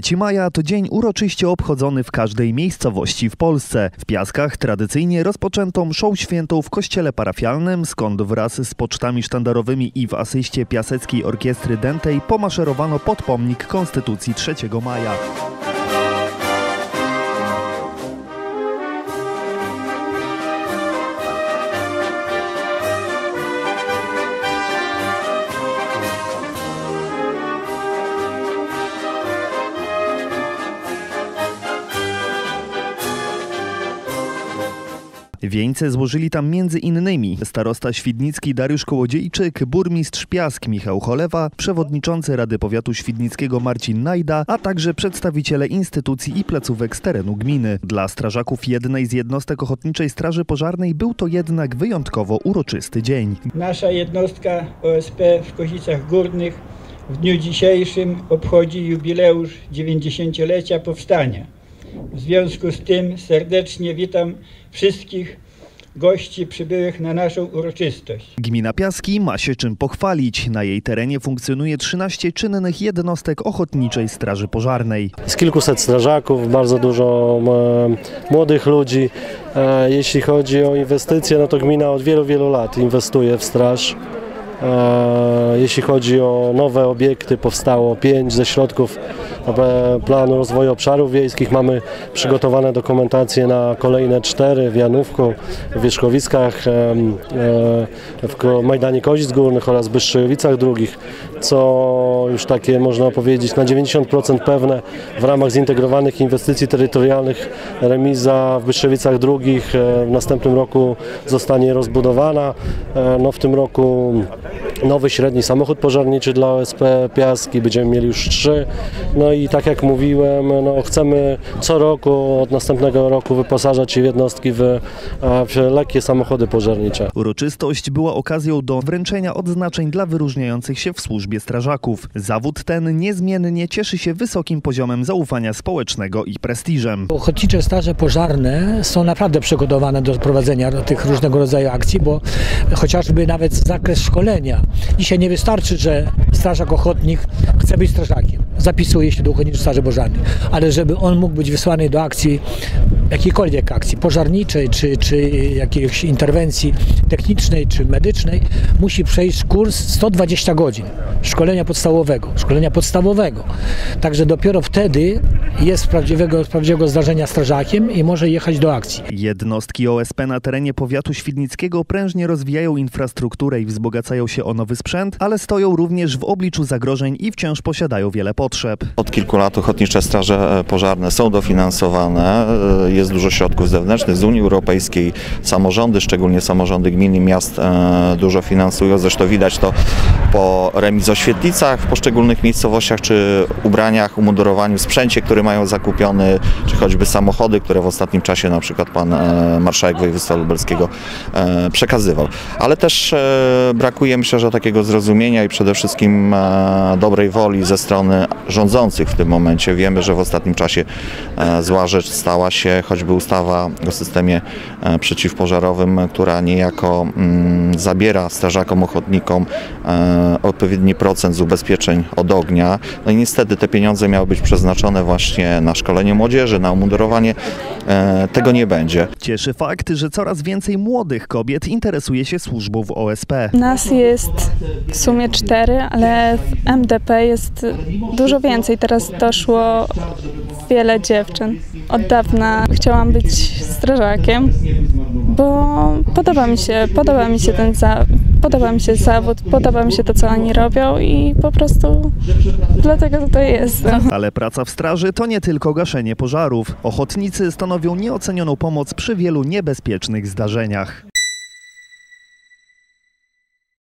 3 maja to dzień uroczyście obchodzony w każdej miejscowości w Polsce. W Piaskach tradycyjnie rozpoczęto mszą świętą w kościele parafialnym, skąd wraz z pocztami sztandarowymi i w asyście Piaseckiej Orkiestry Dętej pomaszerowano pod pomnik Konstytucji 3 maja. Wieńce złożyli tam między innymi starosta świdnicki Dariusz Kołodziejczyk, burmistrz Piask Michał Cholewa, przewodniczący Rady Powiatu Świdnickiego Marcin Najda, a także przedstawiciele instytucji i placówek z terenu gminy. Dla strażaków jednej z jednostek Ochotniczej Straży Pożarnej był to jednak wyjątkowo uroczysty dzień. Nasza jednostka OSP w Kozicach Górnych w dniu dzisiejszym obchodzi jubileusz 90-lecia powstania. W związku z tym serdecznie witam wszystkich gości przybyłych na naszą uroczystość. Gmina Piaski ma się czym pochwalić. Na jej terenie funkcjonuje 13 czynnych jednostek Ochotniczej Straży Pożarnej. z kilkuset strażaków, bardzo dużo e, młodych ludzi. E, Jeśli chodzi o inwestycje, no to gmina od wielu, wielu lat inwestuje w straż. E, Jeśli chodzi o nowe obiekty, powstało pięć ze środków planu rozwoju obszarów wiejskich. Mamy przygotowane dokumentacje na kolejne cztery w Janówku, w Wierzchowiskach, e, w Majdanie Kozic Górnych oraz Byszczejowicach Drugich, co już takie można powiedzieć na 90% pewne w ramach zintegrowanych inwestycji terytorialnych. Remiza w Byszczewicach Drugich e, w następnym roku zostanie rozbudowana. E, No w tym roku nowy średni samochód pożarniczy dla OSP Piaski, będziemy mieli już trzy. No i tak jak mówiłem, no chcemy co roku od następnego roku wyposażać się w jednostki w, w lekkie samochody pożarnicze. Uroczystość była okazją do wręczenia odznaczeń dla wyróżniających się w służbie strażaków. Zawód ten niezmiennie cieszy się wysokim poziomem zaufania społecznego i prestiżem. Ochotnicze straże pożarne są naprawdę przygotowane do prowadzenia tych różnego rodzaju akcji, bo chociażby nawet zakres szkolenia. Dzisiaj nie wystarczy, że strażak ochotnik chce być strażakiem, zapisuje się do Ochotniczej Straży Pożarnej, ale żeby on mógł być wysłany do akcji, jakiejkolwiek akcji pożarniczej, czy, czy jakiejś interwencji technicznej, czy medycznej, musi przejść kurs 120 godzin szkolenia podstawowego, szkolenia podstawowego. Także dopiero wtedy jest z prawdziwego, z prawdziwego zdarzenia strażakiem i może jechać do akcji. Jednostki OSP na terenie powiatu świdnickiego prężnie rozwijają infrastrukturę i wzbogacają się o nowy sprzęt, ale stoją również w obliczu zagrożeń i wciąż posiadają wiele potrzeb. Od kilku lat ochotnicze straże e, pożarne są dofinansowane. E, Jest dużo środków zewnętrznych z Unii Europejskiej. Samorządy, szczególnie samorządy gmin i miast e, dużo finansują. Zresztą widać to po remizoświetlicach w poszczególnych miejscowościach, czy ubraniach, umundurowaniu, sprzęcie, który mają zakupiony, czy choćby samochody, które w ostatnim czasie na przykład pan e, marszałek województwa lubelskiego e, przekazywał. Ale też e, brakuje myślę, że takiego zrozumienia i przede wszystkim dobrej woli ze strony rządzących w tym momencie. Wiemy, że w ostatnim czasie zła rzecz stała się choćby ustawa o systemie przeciwpożarowym, która niejako mm, zabiera strażakom, ochotnikom odpowiedni procent z ubezpieczeń od ognia. No i niestety te pieniądze miały być przeznaczone właśnie na szkolenie młodzieży, na umundurowanie. E, tego nie będzie. Cieszy fakt, że coraz więcej młodych kobiet interesuje się służbą w OSP. Nas jest w sumie cztery, ale w MDP jest dużo więcej. Teraz doszło wiele dziewczyn. Od dawna chciałam być strażakiem, bo podoba mi się, podoba mi się ten za, podoba mi się zawód, podoba mi się to, co oni robią i po prostu dlatego tutaj jestem. Ale praca w straży to nie tylko gaszenie pożarów. Ochotnicy stanowią nieocenioną pomoc przy wielu niebezpiecznych zdarzeniach.